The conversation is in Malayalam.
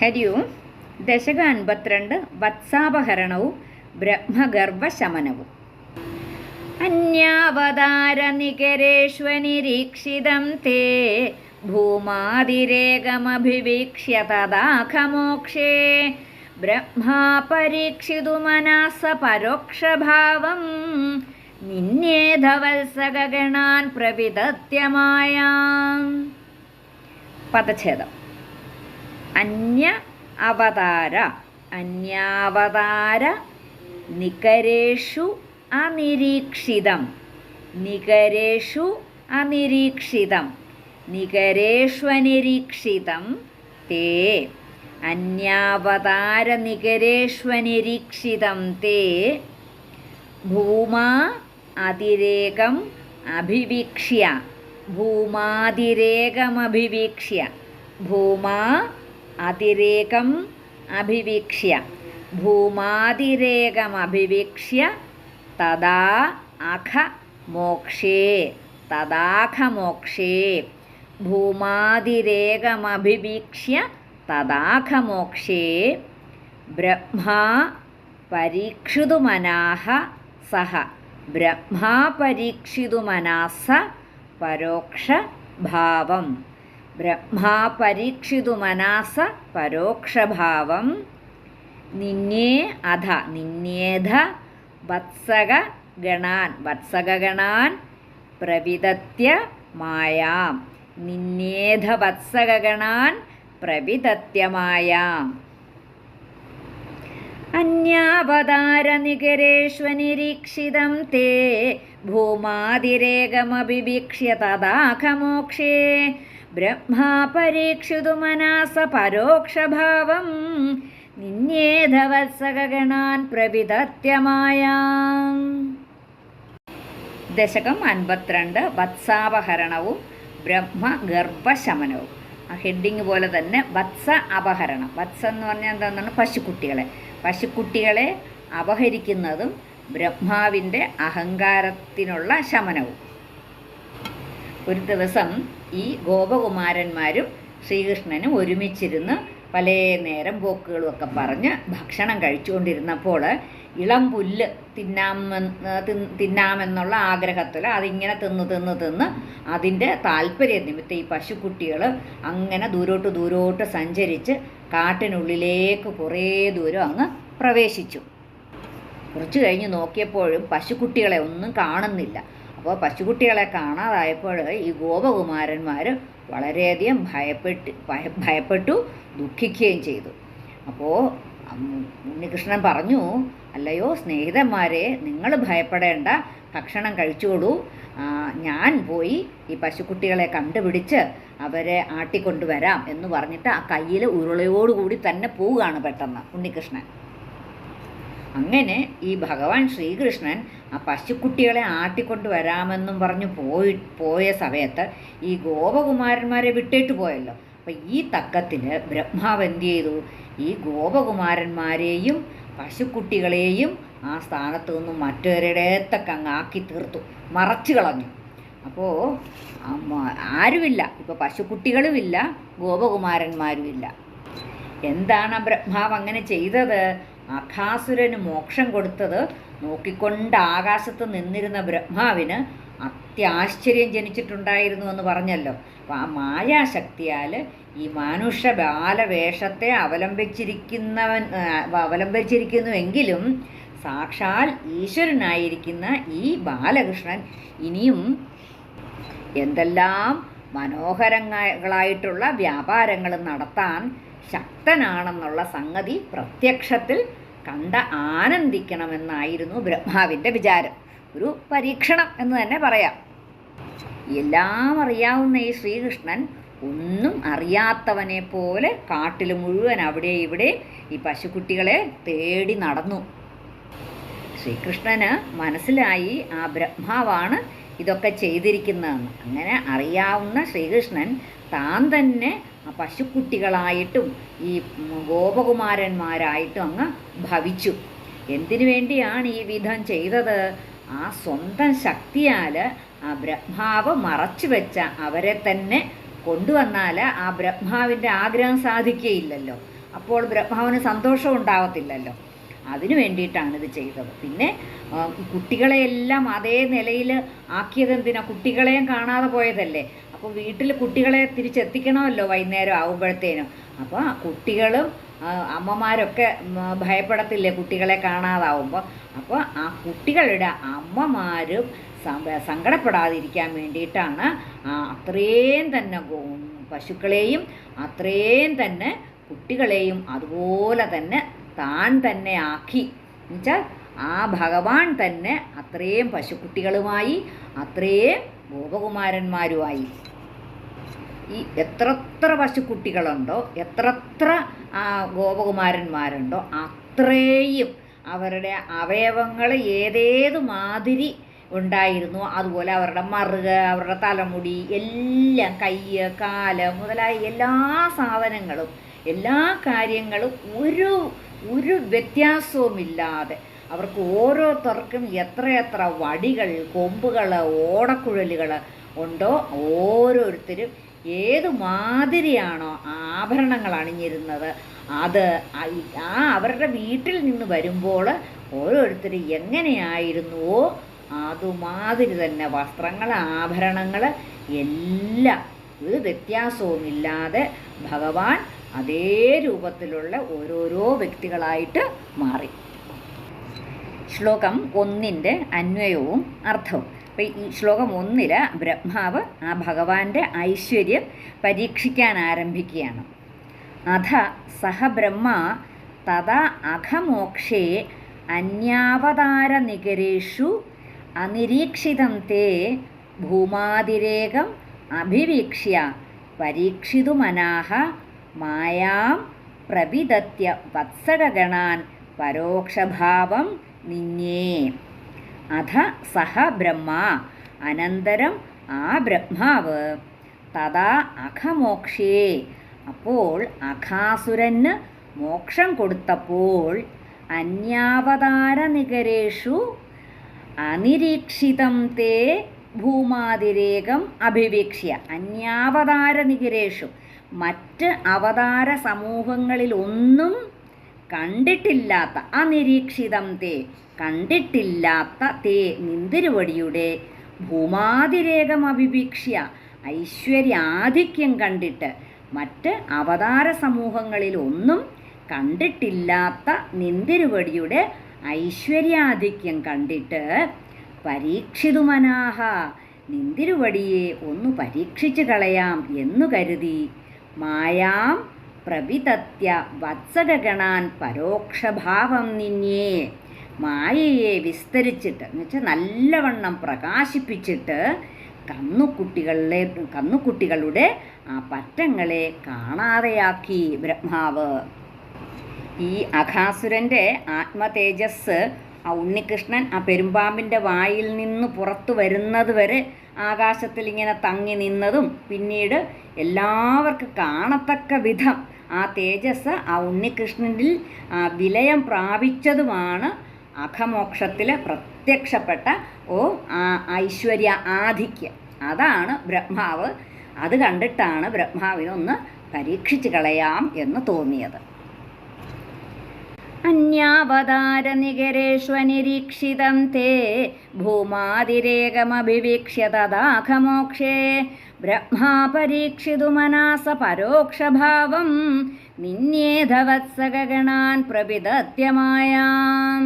ഹരി ഓം ദശക അൻപത്തിരണ്ട് വത്സാപഹരണവും ബ്രഹ്മഗർഭശമനവും അന്യാവതാരനികരേഷ്വനിരീക്ഷിതം തേ ഭൂമാതിരേകമഭിവീക്ഷ്യ തദാഖമോക്ഷേ ബ്രഹ്മാ പരീക്ഷിതു മനസ പരോക്ഷഭാവം നിന്നേധവത്സഗണാൻ പ്രവിധത്യമായ പദച്ഛേദം. അന്യ അവതാര അന്യാവതാര നികരേഷു അനിരീക്ഷിതം. നികരേഷു അനിരീക്ഷിതം. നികരേഷ്വനിരീക്ഷിതം തേ. അന്യാവതാര നികരേഷ്വനിരീക്ഷിതം തേ. ഭൂമാ അതിരേകം അഭിവീക്ഷ്യ. ഭൂമാതിരേകമഭിവീക്ഷ്യ ഭൂമാ അതിരേകം അഭിവീക്ഷ്യ. ഭൂമാതിരേകമഭിവീക്ഷ്യ. തദാ അഖ മോക്ഷേ. തദാഖ മോക്ഷേ. ഭൂമാതിരേകമഭിവീക്ഷ്യ. തദാഖ മോക്ഷേ. ബ്രഹ്മാ പരീക്ഷിതുമനാഹ സഹ. ബ്രഹ്മാ പരീക്ഷിതുമനാസ പരോക്ഷഭാവം ബ്രഹ്മാ പരീക്ഷിതുമനാസ പരോക്ഷഭാവം. നിന്നേ അധ നിന്നേധ വത്സക ഗണാൻ വത്സകഗണാൻ പ്രവിതത്യ മായാം. നിന്നേധ വത്സകഗണാൻ പ്രവിദത്യമായാം അന്യാവതാരനികരേഷ്വനിരീക്ഷിതം തേ ഭൂമാതിരേകമഭിവീക്ഷ്യ തദാഖമോക്ഷേ ബ്രഹ്മാ പരീക്ഷിതുമനാസ പരോക്ഷഭാവം. നിന്യേധവത്സകഗണാൻ പ്രവിദത്യമായാം. ദശകം അൻപത്തിരണ്ട് വത്സാപഹരണവും ബ്രഹ്മഗർഭശമനവും ഹെഡിങ് പോലെ തന്നെ വത്സ അപഹരണം. വത്സ എന്ന് പറഞ്ഞാൽ എന്താണ് പശുക്കുട്ടികളെ. പശുക്കുട്ടികളെ അപഹരിക്കുന്നതും ബ്രഹ്മാവിന്റെ അഹങ്കാരത്തിനുള്ള ശമനവും. ഒരു ദിവസം ഈ ഗോപകുമാരന്മാരും ശ്രീകൃഷ്ണനും ഒരുമിച്ചിരുന്ന് പല നേരം പോക്കുകളും ഒക്കെ പറഞ്ഞ് ഭക്ഷണം കഴിച്ചുകൊണ്ടിരുന്നപ്പോൾ ഇളം പുല്ല് തിന്നാമെന്ന് തിന്നാമെന്നുള്ള ആഗ്രഹത്തിൽ അതിങ്ങനെ തിന്ന് തിന്ന് തിന്ന് അതിന്റെ താല്പര്യ നിമിത്തം ഈ പശുക്കുട്ടികൾ അങ്ങനെ ദൂരോട്ട് ദൂരോട്ട് സഞ്ചരിച്ച് കാട്ടിനുള്ളിലേക്ക് കുറേ ദൂരം അങ്ങ് പ്രവേശിച്ചു. കുറച്ച് കഴിഞ്ഞ് നോക്കിയപ്പോഴും പശുക്കുട്ടികളെ ഒന്നും കാണുന്നില്ല. അപ്പോൾ പശുക്കുട്ടികളെ കാണാതായപ്പോൾ ഈ ഗോപകുമാരന്മാർ വളരെയധികം ഭയപ്പെട്ട് ഭയപ്പെട്ടു ദുഃഖിക്കുകയും ചെയ്തു. അപ്പോൾ ഉണ്ണികൃഷ്ണൻ പറഞ്ഞു അല്ലയോ സ്നേഹിതന്മാരെ നിങ്ങൾ ഭയപ്പെടേണ്ട ഭക്ഷണം കഴിച്ചോളൂ ഞാൻ പോയി ഈ പശുക്കുട്ടികളെ കണ്ടുപിടിച്ച് അവരെ ആട്ടിക്കൊണ്ടുവരാം എന്ന് പറഞ്ഞിട്ട് ആ കയ്യിൽ ഉരുളയോടുകൂടി തന്നെ പോവുകയാണ് പെട്ടെന്ന് ഉണ്ണികൃഷ്ണൻ. അങ്ങനെ ഈ ഭഗവാൻ ശ്രീകൃഷ്ണൻ ആ പശുക്കുട്ടികളെ ആട്ടിക്കൊണ്ട് വരാമെന്നും പറഞ്ഞു പോയി പോയ സമയത്ത് ഈ ഗോപകുമാരന്മാരെ വിട്ടേട്ട് പോയല്ലോ. അപ്പം ഈ തക്കത്തിൽ ബ്രഹ്മാവ് എന്ത് ചെയ്തു? ഈ ഗോപകുമാരന്മാരെയും പശുക്കുട്ടികളെയും ആ സ്ഥാനത്ത് നിന്നും മറ്റൊരിടത്തൊക്കെ അങ്ങ് ആക്കി തീർത്തു മറച്ചു കളഞ്ഞു. അപ്പോൾ ആരുമില്ല. ഇപ്പോൾ പശുക്കുട്ടികളുമില്ല ഗോപകുമാരന്മാരുമില്ല. എന്താണ് ബ്രഹ്മാവ് അങ്ങനെ ചെയ്തത്? അഖാസുരന് മോക്ഷം കൊടുത്തത് നോക്കിക്കൊണ്ട് ആകാശത്ത് നിന്നിരുന്ന ബ്രഹ്മാവിന് അത്യാശ്ചര്യം ജനിച്ചിട്ടുണ്ടായിരുന്നു എന്ന് പറഞ്ഞല്ലോ. അപ്പം ആ മായാശക്തിയാൽ ഈ മനുഷ്യ ബാലവേഷത്തെ അവലംബിച്ചിരിക്കുന്നവൻ അവലംബിച്ചിരിക്കുന്നുവെങ്കിലും സാക്ഷാൽ ഈശ്വരനായിരിക്കുന്ന ഈ ബാലകൃഷ്ണൻ ഇനിയും എന്തെല്ലാം മനോഹരങ്ങളായിട്ടുള്ള വ്യാപാരങ്ങൾ നടത്താൻ ശക്തനാണെന്നുള്ള സംഗതി പ്രത്യക്ഷത്തിൽ കണ്ട ആനന്ദിക്കണമെന്നായിരുന്നു ബ്രഹ്മാവിന്റെ വിചാരം. ഒരു പരീക്ഷണം എന്ന് തന്നെ പറയാം. എല്ലാം അറിയാവുന്ന ഈ ശ്രീകൃഷ്ണൻ ഒന്നും അറിയാത്തവനെ പോലെ കാട്ടിൽ മുഴുവൻ അവിടെ ഇവിടെ ഈ പശുക്കുട്ടികളെ തേടി നടന്നു. ശ്രീകൃഷ്ണന് മനസ്സിലായി ആ ബ്രഹ്മാവാണ് ഇതൊക്കെ ചെയ്തിരിക്കുന്നതെന്ന്. അങ്ങനെ അറിയാവുന്ന ശ്രീകൃഷ്ണൻ താൻ തന്നെ പശുക്കുട്ടികളായിട്ടും ഈ ഗോപകുമാരന്മാരായിട്ടും അങ്ങ് ഭവിച്ചു. എന്തിനു വേണ്ടിയാണ് ഈ വിധം ചെയ്തത്? ആ സ്വന്തം ശക്തിയാൽ ആ ബ്രഹ്മാവ് മറച്ചു വെച്ച അവരെ തന്നെ കൊണ്ടുവന്നാൽ ആ ബ്രഹ്മാവിന്റെ ആഗ്രഹം സാധിക്കുകയില്ലല്ലോ. അപ്പോൾ ബ്രഹ്മാവിന് സന്തോഷം ഉണ്ടാവത്തില്ലല്ലോ. അതിനു വേണ്ടിയിട്ടാണ് ഇത് ചെയ്തത്. പിന്നെ കുട്ടികളെയെല്ലാം അതേ നിലയിൽ ആക്കിയത് എന്തിനാ കുട്ടികളെയും കാണാതെ പോയതല്ലേ? അപ്പോൾ വീട്ടിൽ കുട്ടികളെ തിരിച്ചെത്തിക്കണമല്ലോ വൈകുന്നേരം ആകുമ്പോഴത്തേനും അപ്പോൾ കുട്ടികളും അമ്മമാരൊക്കെ ഭയപ്പെടത്തില്ലേ കുട്ടികളെ കാണാതാവുമ്പോൾ അപ്പോൾ ആ കുട്ടികളുടെ അമ്മമാരും സങ്കടപ്പെടാതിരിക്കാൻ വേണ്ടിയിട്ടാണ് അത്രയും തന്നെ പശുക്കളെയും അത്രയും തന്നെ കുട്ടികളെയും അതുപോലെ തന്നെ താൻ തന്നെ ആക്കി. എന്നുവെച്ചാൽ ആ ഭഗവാൻ തന്നെ അത്രയും പശുക്കുട്ടികളുമായി അത്രയും ഗോപകുമാരന്മാരുമായി ഈ എത്രത്ര പശുക്കുട്ടികളുണ്ടോ എത്രത്ര ഗോപകുമാരന്മാരുണ്ടോ അത്രയും അവരുടെ അവയവങ്ങൾ ഏതേത് മാതിരി ഉണ്ടായിരുന്നു. അതുപോലെ അവരുടെ മറുക അവരുടെ തലമുടി എല്ലാം കയ്യ് കാൽ മുതലായ എല്ലാ സാധനങ്ങളും എല്ലാ കാര്യങ്ങളും ഒരു ഒരു വ്യത്യാസവുമില്ലാതെ അവർക്ക് ഓരോരുത്തർക്കും എത്രയെത്ര വടികൾ കൊമ്പുകൾ ഓടക്കുഴലുകൾ ഉണ്ടോ ഓരോരുത്തരും ഏത് മാതിരിയാണോ ആഭരണങ്ങൾ അണിഞ്ഞിരുന്നത്. അത് ആ- ആ അവരുടെ വീട്ടിൽ നിന്ന് വരുമ്പോൾ ഓരോരുത്തർ എങ്ങനെയായിരുന്നുവോ അതുമാതിരി തന്നെ വസ്ത്രങ്ങൾ ആഭരണങ്ങൾ എല്ലാം ഒരു വ്യത്യാസവുമില്ലാതെ ഭഗവാൻ അതേ രൂപത്തിലുള്ള ഓരോരോ വ്യക്തികളായിട്ട് മാറി. ശ്ലോകം ഒന്നിന്റെ അന്വയവും അർത്ഥവും. അപ്പം ഈ ശ്ലോകം ഒന്നിൽ ബ്രഹ്മാവ് ആ ഭഗവാന്റെ ഐശ്വര്യം പരീക്ഷിക്കാൻ ആരംഭിക്കുകയാണ്. അധ സഹ ബ്രഹ്മ തഥാ അഘമോക്ഷേ അന്യാവതാരനികരേഷു അനിരീക്ഷിതം തേ ഭൂമാതിരേകം അഭിവീക്ഷ്യ പരീക്ഷിതുമനാഹ മായാം പ്രവിദത്യ വത്സകഗണാൻ പരോക്ഷഭാവം നിന്നേ അധ സഹ ബ്രഹ്മ അനന്തരം ആ ബ്രഹ്മാവ്. തഥാ അഖമോക്ഷേ അപ്പോൾ അഖാസുരന് മോക്ഷം കൊടുത്തപ്പോൾ അന്യാവതാരനികരേഷു അനിരീക്ഷിതം തേ ഭൂമാതിരേകം അഭിവീക്ഷ്യ. അന്യാവതാരനികരേഷു. മറ്റ് അവതാര സമൂഹങ്ങളിൽ ഒന്നും കണ്ടിട്ടില്ലാത്ത അനിരീക്ഷിതം തേ കണ്ടിട്ടില്ലാത്ത തേ നിന്തിരുവടിയുടെ ഭൂമാതിരേകം അഭിവീക്ഷ്യ ഐശ്വര്യാധിക്യം കണ്ടിട്ട് മറ്റ് അവതാര സമൂഹങ്ങളിൽ ഒന്നും കണ്ടിട്ടില്ലാത്ത നിന്തിരുവടിയുടെ ഐശ്വര്യാധിക്യം കണ്ടിട്ട് പരീക്ഷിതുമനാഹ നിന്തിരുവടിയെ ഒന്ന് പരീക്ഷിച്ചു കളയാം എന്നു കരുതി. മായാം പ്രവിതത്യ വത്സഗണാൻ പരോക്ഷഭാവം നിന്നേ മായയെ വിസ്തരിച്ചിട്ട് എന്ന് വെച്ചാൽ നല്ലവണ്ണം പ്രകാശിപ്പിച്ചിട്ട് കന്നുകുട്ടികളിലെ കന്നുകുട്ടികളുടെ ആ പറ്റങ്ങളെ കാണാതെയാക്കി ബ്രഹ്മാവ്. ഈ അഖാസുരന്റെ ആത്മതേജസ് ആ ഉണ്ണികൃഷ്ണൻ ആ പെരുമ്പാമ്പിന്റെ വായിൽ നിന്ന് പുറത്തു വരുന്നത് വരെ ആകാശത്തിൽ ഇങ്ങനെ തങ്ങി നിന്നതും പിന്നീട് എല്ലാവർക്കും കാണത്തക്ക വിധം ആ തേജസ് ആ ഉണ്ണികൃഷ്ണനിൽ വിലയം പ്രാപിച്ചതുമാണ് അഖമോക്ഷത്തിൽ പ്രത്യക്ഷപ്പെട്ട ഓ ഐശ്വര്യ ആധിക്യം. അതാണ് ബ്രഹ്മാവ്. അത് കണ്ടിട്ടാണ് ബ്രഹ്മാവിനൊന്ന് പരീക്ഷിച്ചു കളയാം എന്ന് തോന്നിയത്. അന്യാവതാരനികരേഷ്വനിരീക്ഷിതം തേ ഭൂമാതിരേകമഭിവീക്ഷ്യ തദാഖമോക്ഷേ. ബ്രഹ്മാ പരീക്ഷിതു മനാസ പരോക്ഷഭാവം നിന്നേധവത്സകഗണാൻ പ്രവിദത്യമായാം